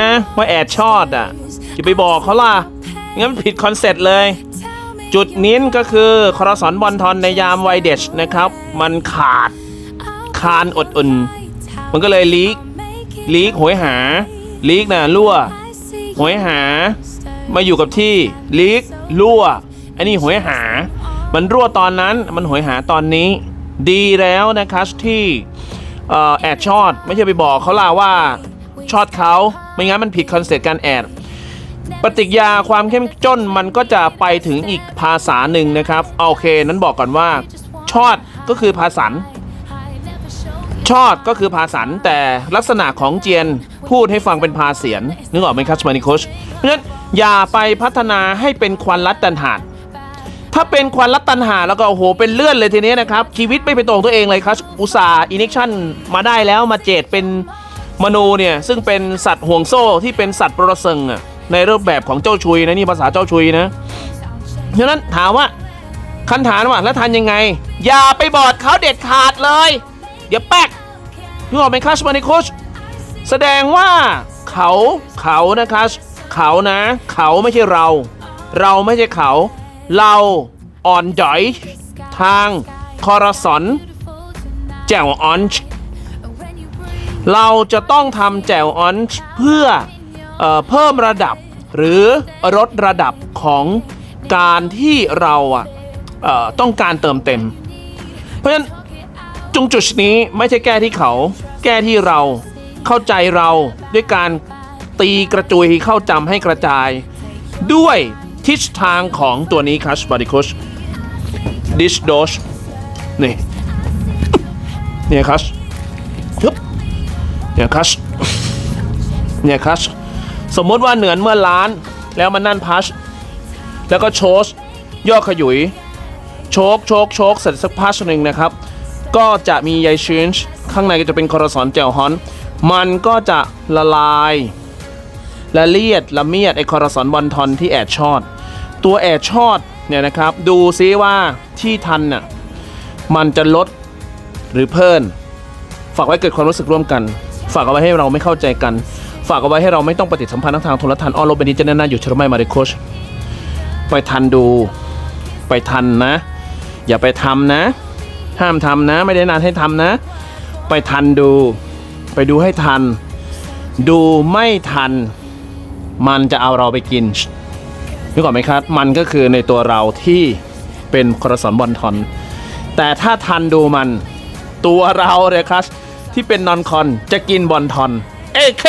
นะว่าแอดชอดอะจะไปบอกเขาล่ะงั้นผิดคอนเซ็ปต์เลย จุดนี้นก็คือคอรสอนบอลทอนในยามไวเดชนะครับ มันขาดคานอดอุ่น มันก็เลยลีกลีกโหยหา ลีกน่ะรั่วโหยหา มาอยู่กับที่ลีกรั่วอันนี้โหยหา มันรั่วตอนนั้นมันโหยหาตอนนี้ ดีแล้วนะครับที่ออแอดชอดไม่ใช่ไปบอกเขาล่ะว่า ชอดเขาไม่งั้นมันผิดคอนเซ็ปต์การแอดปฏิกิยาความเข้มข้นมันก็จะไปถึงอีกภาษาหนึ่งนะครับโอเค นั้นบอกก่อนว่าชอดก็คือภาษาชอดก็คือภาษาแต่ลักษณะของเจียนพูดให้ฟังเป็นภาเสียนนึกออกไหมครับมานิโคชเพราะฉะนั้นอย่าไปพัฒนาให้เป็นควันรัดตันหาดถ้าเป็นควันรัดตันหาแล้วก็โอ้โหเป็นเลื่อนเลยทีนี้นะครับ ชีวิตไม่เป็นตัวของตัวเองเลยครับ อุตส่าห์อินิชั่นมาได้แล้วมาเจดเป็น มนูเนี่ยซึ่งเป็นสัตว์ห่วงโซ่ที่เป็นสัตว์ประเสริงอะในรูปแบบของเจ้าชุยนะนี่ภาษาเจ้าชุยนะฉะนั้นถามว่าคันถามว่าแล้วทันยังไง อย่าไปบอดเขาเด็ดขาดเลย เดี๋ยวแป๊กนึกออกไหมครับสมานิโคชแสดงว่าเขาเขานะครับเขานะ เขาไม่ใช่เรา เราไม่ใช่เขา เราอ่อนจ่อยทางคอรสอนแจ่วออนช์ เราจะต้องทำแจ่วออนช์เพื่อเออเพิ่มระดับหรือลดระดับของการที่เราเต้องการเติมเต็ม เพราะฉะนั้นจุงจุดนี้ไม่ใช่แก้ที่เขา แก้ที่เราเข้าใจเราด้วยการตีกระจุยเข้าจำให้กระจาย ด้วยทิศทางของตัวนี้คัชบอดี้ค c ชดิชโดชนี่เนี่ยคับ เนี่ยคัชเนี่ยคัชสมมติว่าเหนือนเมื่อล้านแล้วมันนั่นพัชแล้วก็โชสย่อขยุย โชกโชกโชกเสร็จสักพัชหนึ่งนะครับ ก็จะมีใยชื้นข้างในก็จะเป็นคอรสอนแจ่วฮอน มันก็จะละลายละเลียดละเมียดไอคอรสอนบอลทอนที่แอดชอด ตัวแอดชอดเนี่ยนะครับ ดูซิว่าที่ทันน่ะมันจะลดหรือเพิ่มฝากไว้เกิดความรู้สึกร่วมกัน ฝากเอาไว้ให้เราไม่เข้าใจกัน ฝากเอาไว้ให้เราไม่ต้องปฏิสัมพันธ์ทางโทรทัศน์ออโลเบนิจเนน่าอยู่เชอร์ไมมาริโคชไปทันดู ไปทันนะ อย่าไปทำนะ ห้ามทำนะ ไม่ได้นานให้ทำนะ ไปทันดู ไปดูให้ทัน ดูไม่ทัน มันจะเอาเราไปกินนึกออกไหมครับ มันก็คือในตัวเราที่เป็นคอรสอนบอลทอน แต่ถ้าทันดูมันตัวเราเลยครับ ที่เป็นนอนคอนจะกินบอลทอน เอเค